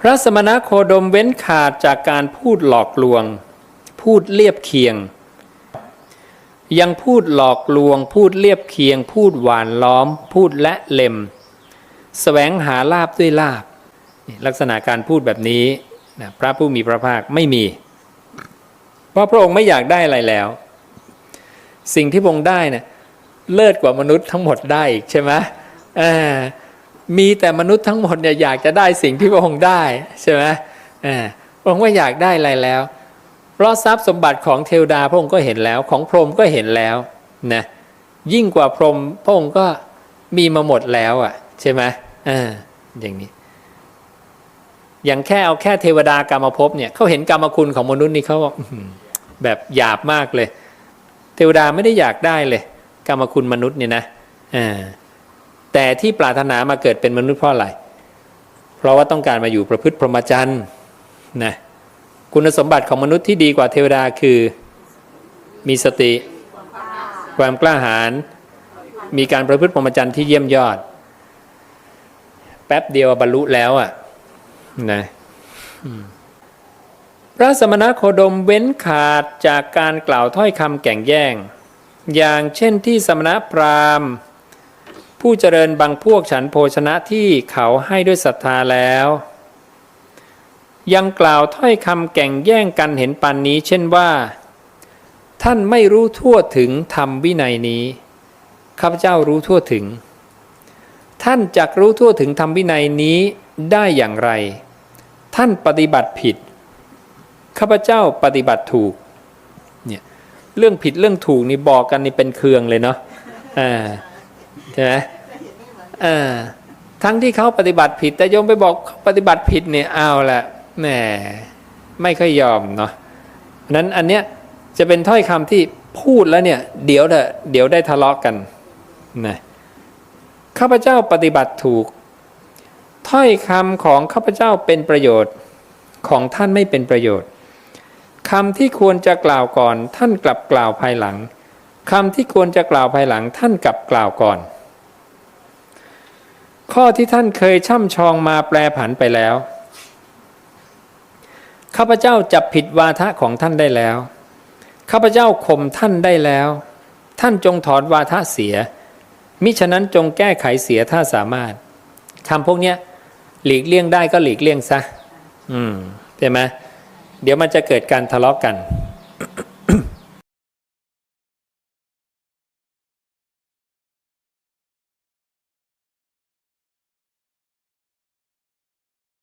พระสมณโคดมเว้นขาดจากการพูดหลอกลวง พูดเลียบเคียง ยังพูดหลอกลวง พูดเลียบเคียง พูดหวานล้อม พูดและเล็มแสวงหาลาบด้วยลาบ ลักษณะการพูดแบบนี้นะพระผู้มีพระภาคไม่มี เพราะพระองค์ไม่อยากได้อะไรแล้ว สิ่งที่พระองค์ได้นะเลิศกว่ามนุษย์ทั้งหมดได้อีกใช่ไหมอ่า มีแต่มนุษย์ทั้งหมดเนี่ยอยากจะได้สิ่งที่พระองค์ได้ใช่ไหมอ่าพระองค์ว่าอยากได้อะไรแล้ว เพราะทรัพย์สมบัติของเทวดาพระองค์ก็เห็นแล้ว ของพรหมก็เห็นแล้วนะยิ่งกว่าพรหมพระองค์ก็มีมาหมดแล้วอะใช่ไหมอ่าอย่างนี้ อย่างแค่เอาแค่เทวดากรรมภพเนี่ยเขาเห็นกรรมคุณของมนุษย์นี่เขาแบบหยาบมากเลย เทวดาไม่ได้อยากได้เลย กรรมคุณมนุษย์เนี่ยนะอ่า แต่ที่ปรารถนามาเกิดเป็นมนุษย์เพราะอะไร เพราะว่าต้องการมาอยู่ประพฤติพรหมจรรย์นะคุณสมบัติของมนุษย์ที่ดีกว่าเทวดาคือ มีสติ ความกล้าหาญมีการประพฤติพรหมจรรย์ที่เยี่ยมยอด แป๊บเดียวบรรลุแล้วอะนะพระสมณโคดมเว้นขาดจากการกล่าวถ้อยคำแก่งแย่ง อย่างเช่นที่สมณพราหมณ์ ผู้เจริญบางพวกฉันโภชนะที่เขาให้ด้วยศรัทธาแล้ว ยังกล่าวถ้อยคำแก่งแย่งกันเห็นปันนี้ เช่นว่า ท่านไม่รู้ทั่วถึงธรรมวินัยนี้ข้าพเจ้ารู้ทั่วถึง ท่านจักรู้ทั่วถึงธรรมวินัยนี้ได้อย่างไร ท่านปฏิบัติผิดข้าพเจ้าปฏิบัติถูกเนี่ยเรื่องผิดเรื่องถูกนี่บอกกันนี่เป็นเครืองเลยเนาะอ่า ใช่ไหมอ่าทั้งที่เขาปฏิบัติผิด แต่โยมไปบอกปฏิบัติผิดเนี่ยเอาละแหมไม่ค่อยยอมเนาะนั้นอันเนี้ยจะเป็นถ้อยคำที่พูดแล้วเนี่ย เดี๋ยวเถอะเดี๋ยวได้ทะเลาะกันนะข้าพเจ้าปฏิบัติถูก ถ้อยคำของข้าพเจ้าเป็นประโยชน์ของท่านไม่เป็นประโยชน์คำที่ควรจะกล่าวก่อน ท่านกลับกล่าวภายหลังคำที่ควรจะกล่าวภายหลัง ท่านกลับกล่าวก่อน ข้อที่ท่านเคยช่ำชองมาแปลผันไปแล้ว ข้าพเจ้าจับผิดวาทะของท่านได้แล้ว ข้าพเจ้าข่มท่านได้แล้ว ท่านจงถอนวาทะเสีย มิฉะนั้นจงแก้ไขเสียถ้าสามารถคำพวกเนี้ยหลีกเลี่ยงได้ก็หลีกเลี่ยงซะ อืมใช่ไหมเดี๋ยวมันจะเกิดการทะเลาะกกัน